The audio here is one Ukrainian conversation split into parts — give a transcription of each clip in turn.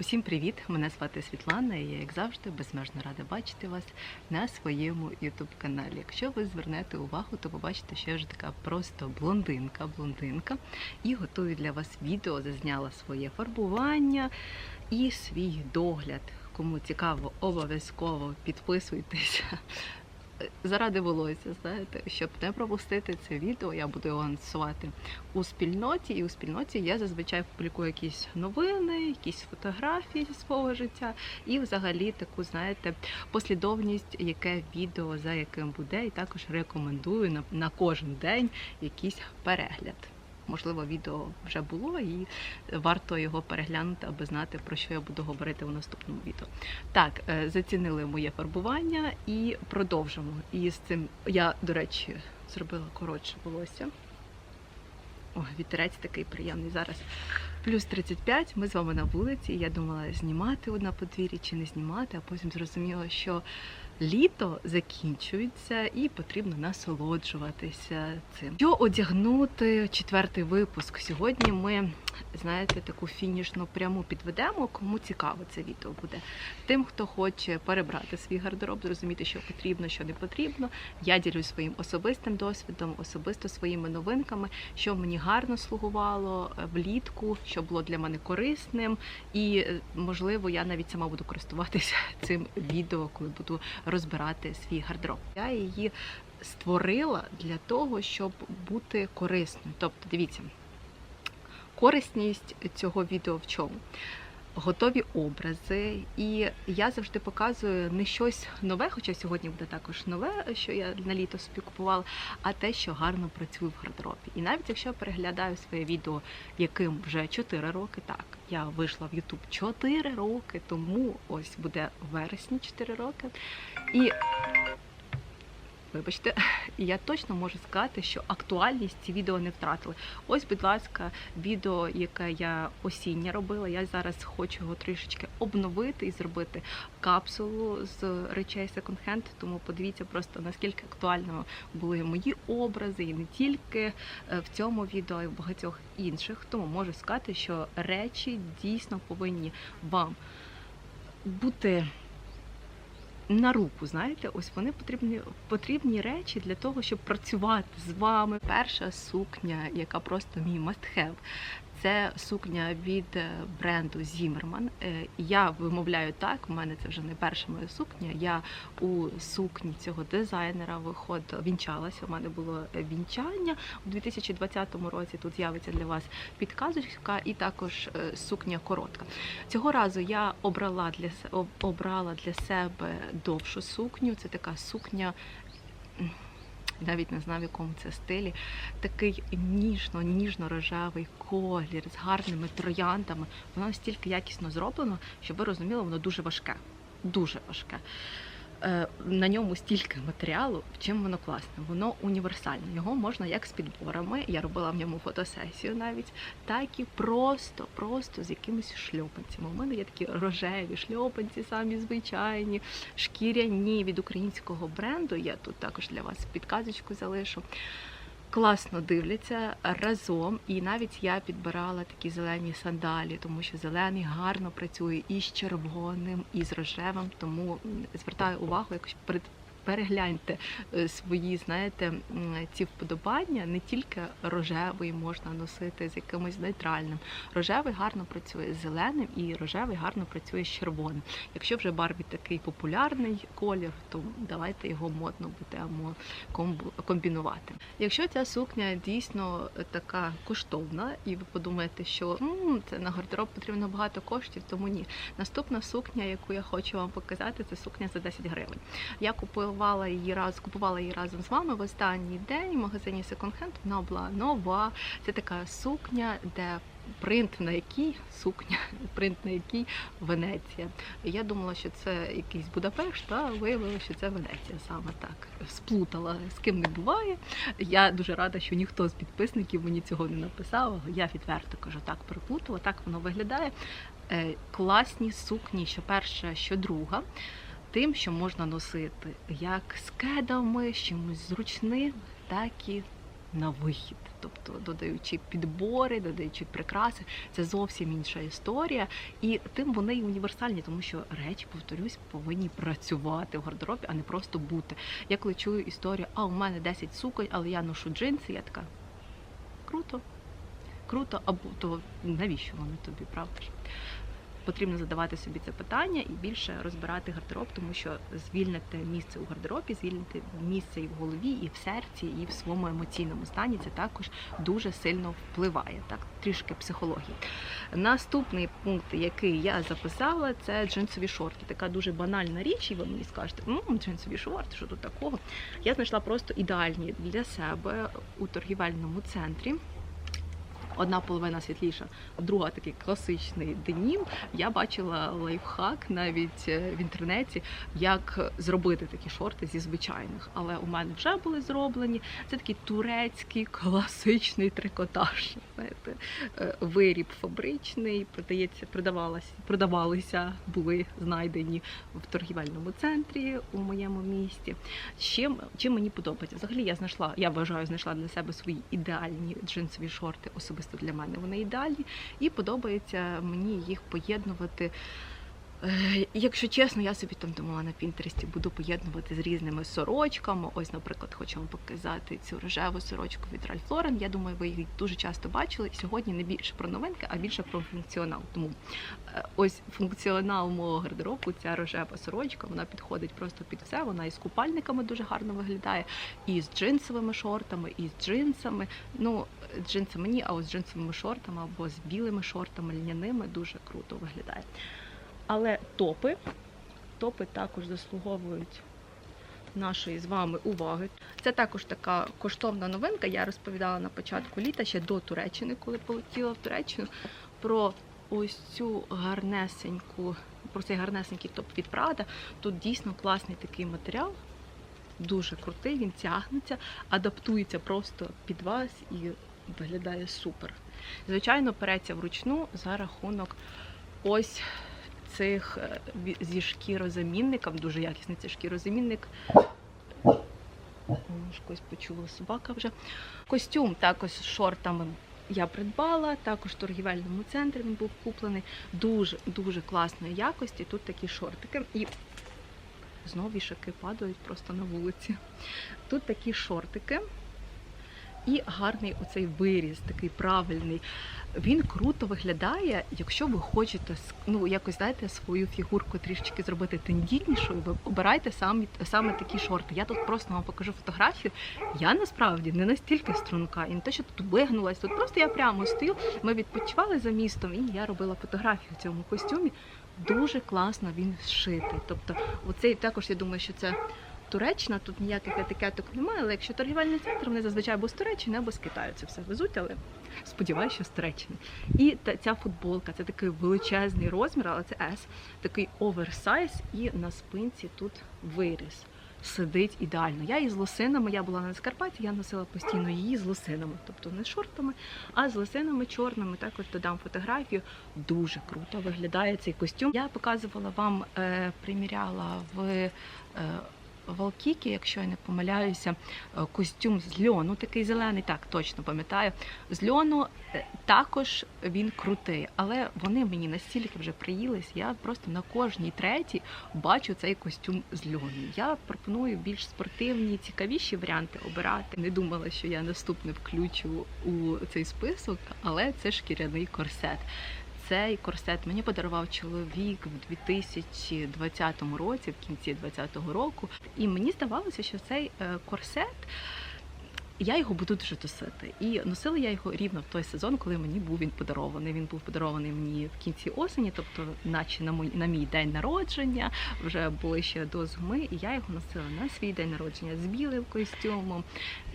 Усім привіт! Мене звати Світлана і я, як завжди, безмежно рада бачити вас на своєму youtube каналі. Якщо ви звернете увагу, то побачите, що я вже така просто блондинка, блондинка, і готую для вас відео, зазняла своє фарбування і свій догляд. Кому цікаво, обов'язково підписуйтесь. Заради волосся, знаєте, щоб не пропустити це відео, я буду його анонсувати у спільноті, і у спільноті я зазвичай публікую якісь новини, якісь фотографії зі свого життя, і взагалі таку, знаєте, послідовність, яке відео за яким буде, і також рекомендую на, на кожен день якийсь перегляд. Можливо, відео вже було, і варто його переглянути, аби знати, про що я буду говорити у наступному відео. Так, е, зацінили моє фарбування і продовжимо. І з цим я, до речі, зробила коротше волосся. О, вітерець такий приємний зараз. Плюс 35, ми з вами на вулиці. Я думала, знімати на подвір'ї чи не знімати, а потім зрозуміла, що літо закінчується і потрібно насолоджуватися цим. Що одягнути четвертий випуск? Сьогодні ми, знаєте, таку фінішну пряму підведемо. Кому цікаво це відео буде. Тим, хто хоче перебрати свій гардероб, зрозуміти, що потрібно, що не потрібно. Я ділюсь своїм особистим досвідом, особисто своїми новинками, що мені гарно слугувало е, влітку, що було для мене корисним, і е, можливо, я навіть сама буду користуватися цим відео, коли буду розбирати свій гардероб. Я її створила для того, щоб бути корисною. Тобто, дивіться, корисність цього відео в чому? Готові образи, і я завжди показую не щось нове, хоча сьогодні буде також нове, що я на літо собі купувала, а те, що гарно працює в гардеробі. І навіть якщо я переглядаю своє відео, яким вже 4 роки, так я вийшла в YouTube 4 роки, тому ось буде вересні 4 роки. І Вибачте, я точно можу сказати, що актуальність ці відео не втратили. Ось, будь ласка, відео, яке я осіння робила. Я зараз хочу його трішечки обновити і зробити капсулу з речей секонд-хенд. Тому подивіться просто наскільки актуальними були мої образи, і не тільки е, в цьому відео, а й в багатьох інших. Тому можу сказати, що речі дійсно повинні вам бути на руку, знаєте, ось вони потрібні потрібні речі для того, щоб працювати з вами. Перша сукня, яка просто мій must-have, це сукня від е, бренду. Е, Я вимовляю так, у мене це вже не перша моя сукня. Я у сукні цього дизайнера виход вінчалася. У мене було вінчання у 2020 році. Тут з'явиться для вас підказочка, і також е, сукня коротка. Цього разу я обрала для обрала для себе довшу сукню. Це така сукня. Навіть не знаю, в якому це стилі. Такий ніжно, ніжно-рожевий колір з гарними трояндами. Воно настільки якісно зроблено, щоб ви розуміли, воно дуже важке. Дуже важке. Е, На ньому стільки матеріалу, чим воно класне. Воно універсальне. Його можна як з підборами. Я робила в ньому фотосесію навіть, так і просто, просто з якимись шльопанцями. У мене є такі рожеві шльопанці, самі звичайні, шкіряні від українського бренду. Я тут також для вас підказочку залишу. Класно дивляться разом, і навіть я підбирала такі зелені сандалі, тому що зелений гарно працює і з червоним, і з рожевим. Тому звертаю увагу, якщо перегляньте е, свої, знаєте, ці вподобання. Не тільки рожевий можна носити з якимось нейтральним. Рожевий гарно працює з зеленим, і рожевий гарно працює з червоним. Якщо вже Барбі такий популярний колір, то давайте його модно будемо комбінувати. Якщо ця сукня дійсно така коштовна, і ви подумаєте, що «М, це на гардероб потрібно багато коштів, тому ні. Наступна сукня, яку я хочу вам показати, це сукня за 10 гривень. Я купувала її раз, купувала її разом з вами в останній день в магазині Second Hand. Вона була нова. Це така сукня, де принт на якій сукня, принт на якій Венеція. Я думала, що це якийсь Будапешт, а виявилося, що це Венеція саме так. Сплутала з ким не буває. Я дуже рада, що ніхто з підписників мені цього не написав. Я відверто кажу, так переплутала, так воно виглядає. Е, Класні сукні, що перша, що друга. Тим, що можна носити як з кедами, з чимось зручним, так і на вихід, тобто додаючи підбори, додаючи прикраси, це зовсім інша історія. І тим вони й універсальні, тому що речі, повторюсь, повинні працювати в гардеробі, а не просто бути. Я коли чую історію, а у мене 10 суконь, але я ношу джинси, я така круто, круто, або то навіщо вони тобі, правда ж? Потрібно задавати собі це питання і більше розбирати гардероб, тому що звільнити місце у гардеробі, звільнити місце і в голові, і в серці, і в своєму емоційному стані. Це також дуже сильно впливає. Так, трішки психології. Наступний пункт, який я записала, це джинсові шорти. Така дуже банальна річ, і ви мені скажете, ну джинсові шорти, що тут такого? Я знайшла просто ідеальні для себе у торгівельному центрі. Одна половина світліша, друга такий класичний денім. Я бачила лайфхак навіть е, в інтернеті, як зробити такі шорти зі звичайних. Але у мене вже були зроблені. Це такий турецький класичний трикотаж. Знаєте, е, виріб фабричний, продається, продавалася, продавалися, були знайдені в торгівельному центрі у моєму місті. Чим, чим мені подобається? Взагалі я знайшла, я вважаю, знайшла для себе свої ідеальні джинсові шорти, особисто для мене вони ідеальні, і подобається мені їх поєднувати. Е, Якщо чесно, я собі там думала на Пінтересті, буду поєднувати з різними сорочками. Ось, наприклад, хочу вам показати цю рожеву сорочку від Ralph Lauren. Я думаю, ви її дуже часто бачили. Сьогодні не більше про новинки, а більше про функціонал. Тому е, ось функціонал мого гардеробу, ця рожева сорочка, вона підходить просто під все. Вона і з купальниками дуже гарно виглядає, і з джинсовими шортами, і з джинсами. Ну, джинсами ні, а ось з джинсовими шортами або з білими шортами льняними дуже круто виглядає. Але топи, топи також заслуговують нашої з вами уваги. Це також така коштовна новинка. Я розповідала на початку літа ще до Туреччини, коли полетіла в Туреччину, про ось цю гарнесеньку, про цей гарнесенький топ від Прада. Тут дійсно класний такий матеріал. Дуже крутий, він тягнеться, адаптується просто під вас і виглядає супер. Звичайно, переться вручну за рахунок ось цих е, зі шкірозамінником, дуже якісний цей шкірозамінник. Когось почула собака вже. Костюм також з шортами я придбала, також в торгівельному центрі він був куплений. Дуже дуже класної якості. Тут такі шортики. І знову вішаки падають просто на вулиці. Тут такі шортики. І гарний оцей виріз, такий правильний. Він круто виглядає, якщо ви хочете ну, якось знаєте, свою фігурку трішечки зробити тендітнішою, ви обирайте саме, саме такі шорти. Я тут просто вам покажу фотографію. Я насправді не настільки струнка, і не те, що тут вигнулась. Тут просто я прямо стою. Ми відпочивали за містом, і я робила фотографію в цьому костюмі. Дуже класно він зшитий. Тобто, оцей також я думаю, що це Туреччина, тут ніяких етикеток немає, але якщо торгівельний центр, вони зазвичай або з Туреччини, або з Китаю це все везуть, але сподіваюся, що з Туреччини. І та, ця футболка, це такий величезний розмір, але це S, такий оверсайз, і на спинці тут виріс. Сидить ідеально. Я із лосинами, я була на Скарпаті, я носила постійно її з лосинами, тобто не шортами, а з лосинами чорними. Також додам фотографію. Дуже круто виглядає цей костюм. Я показувала вам, е, приміряла в. Валкікі, якщо я не помиляюся, е, костюм з льону, такий зелений, так точно пам'ятаю. З льону е, також він крутий, але вони мені настільки вже приїлись, я просто на кожній третій бачу цей костюм з льону. Я пропоную більш спортивні, цікавіші варіанти обирати. Не думала, що я наступне включу у цей список, але це шкіряний корсет. Цей корсет мені подарував чоловік в 2020 році, в кінці 2020 року. І мені здавалося, що цей е, Я його буду дуже носити. І носила я його рівно в той сезон, коли мені був він подарований. Він був подарований мені в кінці осені, тобто, наче на мій, на мій день народження, вже були ще до зими, і я його носила на свій день народження з білим костюмом.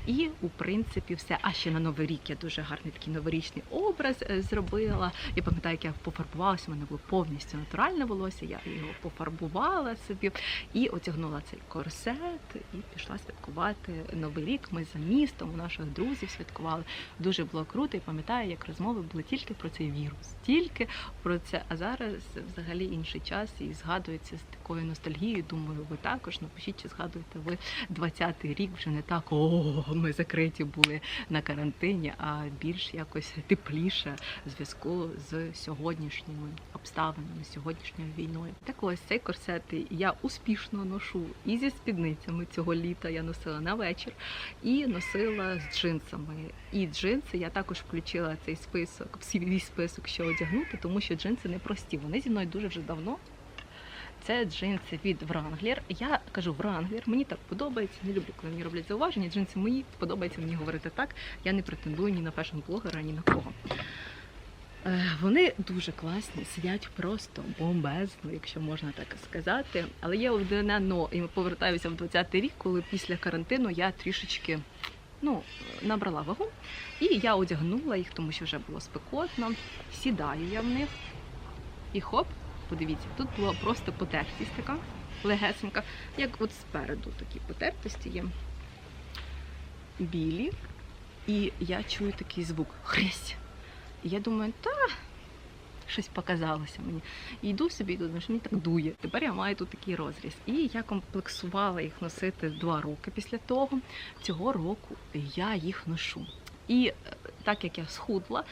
І, у принципі, все. А ще на Новий рік я дуже гарний такий новорічний образ е, зробила. Я пам'ятаю, як я пофарбувалася, у мене було повністю натуральне волосся, я його пофарбувала собі і одягнула цей корсет і пішла святкувати Новий рік. Ми за містом. Містом, у наших друзів святкували. Дуже було круто і пам'ятаю, як розмови були тільки про цей вірус, тільки про це. А зараз взагалі інший час і згадується з такою ностальгією. Думаю, ви також напишіть, чи згадуєте ви 20-й рік вже не так. О, ми закриті були на карантині, а більш якось тепліше в зв'язку з сьогоднішніми обставинами, сьогоднішньою війною. Так ось цей корсет я успішно ношу і зі спідницями цього літа я носила на вечір, і носила з джинсами. І джинси я також включила цей список, свій список, що одягнути, тому що джинси не прості. Вони зі мною дуже вже давно. Це джинси від Wrangler. Я кажу Wrangler, мені так подобається. Не люблю, коли мені роблять зауваження. Джинси мої подобається мені говорити так. Я не претендую ні на фешн-блогера, ні на кого. Е, Вони дуже класні, сидять просто бомбезно, якщо можна так сказати. Але є одне но, і повертаюся в 20-й рік, коли після карантину я трішечки ну, набрала вагу. І я одягнула їх, тому що вже було спекотно. Сідаю я в них. І хоп, подивіться, тут була просто потертість така легесенька, як от спереду такі потертості є. Білі. І я чую такий звук хрясь. І я думаю, та щось показалося мені. І йду собі, і думаю, що мені так дує. Тепер я маю тут такий розріз. І я комплексувала їх носити два роки після того. Цього року я їх ношу. І е, так як я схудла,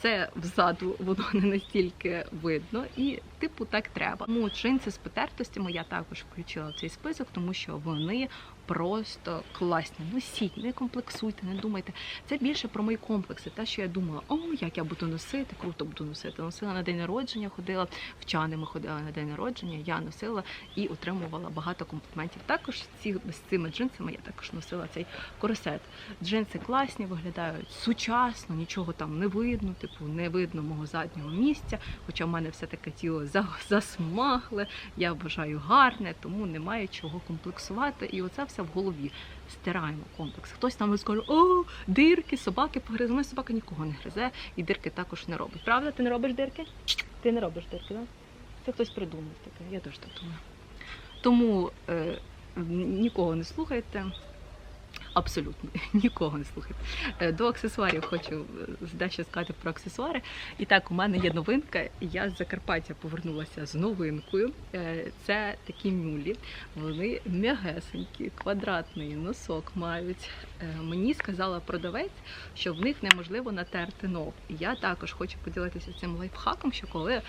це взаду воно не настільки видно, і типу так треба. Тому джинси з потертостями я також включила в цей список, тому що вони просто класні. Носіть, не комплексуйте, не думайте. Це більше про мої комплекси. Те, що я думала, о, як я буду носити, круто буду носити. Носила на день народження, ходила вчаними, ходила на день народження. Я носила і отримувала багато компліментів. Також ці з цими джинсами я також носила цей корсет. Джинси класні, виглядають сучасно, нічого там не видно, типу не видно мого заднього місця. Хоча в мене все таке тіло за- засмагле, я вважаю гарне, тому немає чого комплексувати. І оце все в голові. Стираємо комплекс. Хтось там скаже, о, дирки, собаки погризли. Моя собака нікого не гризе, і дирки також не робить. Правда, ти не робиш дирки? Ти не робиш дирки, так? Це хтось придумав таке. Я теж так думаю. Тому е, нікого не слухайте. Абсолютно нікого не слухайте. Е, До аксесуарів хочу е, дещо сказати про аксесуари. І так, у мене є новинка. Я з Закарпаття повернулася з новинкою. Е, Це такі мюлі. Вони м'ягесенькі, квадратний носок мають. Мені сказала продавець, що в них неможливо натерти ног. Я також хочу поділитися цим лайфхаком, що коли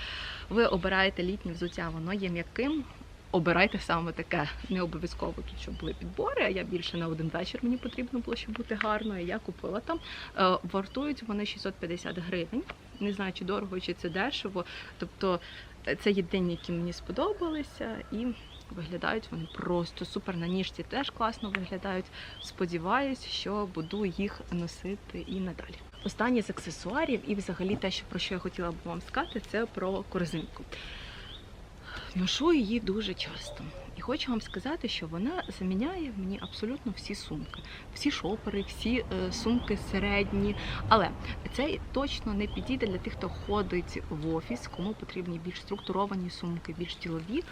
ви обираєте літнє взуття, воно є м'яким. Обирайте саме таке. Не обов'язково тут, щоб були підбори. а Я більше на один вечір мені потрібно було, щоб бути гарною. Я купила там. Е, Вартують вони 650 гривень. Не знаю, чи дорого, чи це дешево. Тобто е, це єдині, які мені сподобалися, і виглядають вони просто супер. На ніжці теж класно виглядають. Сподіваюсь, що буду їх носити і надалі. Останнє з аксесуарів, і взагалі те, що про що я хотіла б вам сказати, це про корзинку. Ношу її дуже часто. І хочу вам сказати, що вона заміняє мені абсолютно всі сумки, всі шопери, всі е, сумки середні. Але це точно не підійде для тих, хто ходить в офіс, кому потрібні більш структуровані сумки, більш ділові.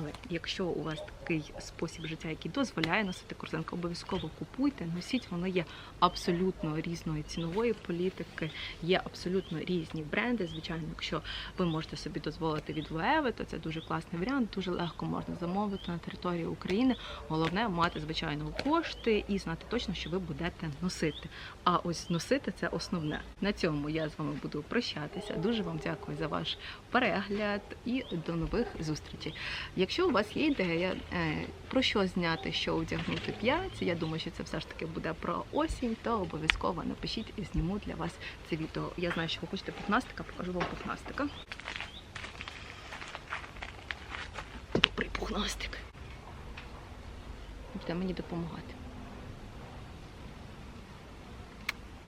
Але якщо у вас такий спосіб життя, який дозволяє носити корзинку, обов'язково купуйте, носіть, воно є абсолютно різної цінової політики, є абсолютно різні бренди. Звичайно, якщо ви можете собі дозволити від Луеви, то це дуже класний варіант, дуже легко можна замовити на території України. Головне мати звичайно кошти і знати точно, що ви будете носити. А ось носити це основне. На цьому я з вами буду прощатися. Дуже вам дякую за ваш перегляд і до нових зустрічей. Якщо у вас є ідея е, про що зняти, що одягнути 5, я думаю, що це все ж таки буде про осінь, то обов'язково напишіть і зніму для вас це відео. Я знаю, що ви хочете пухнастика, покажу вам пухнастика. Добрий пухнастик. Буде мені допомагати.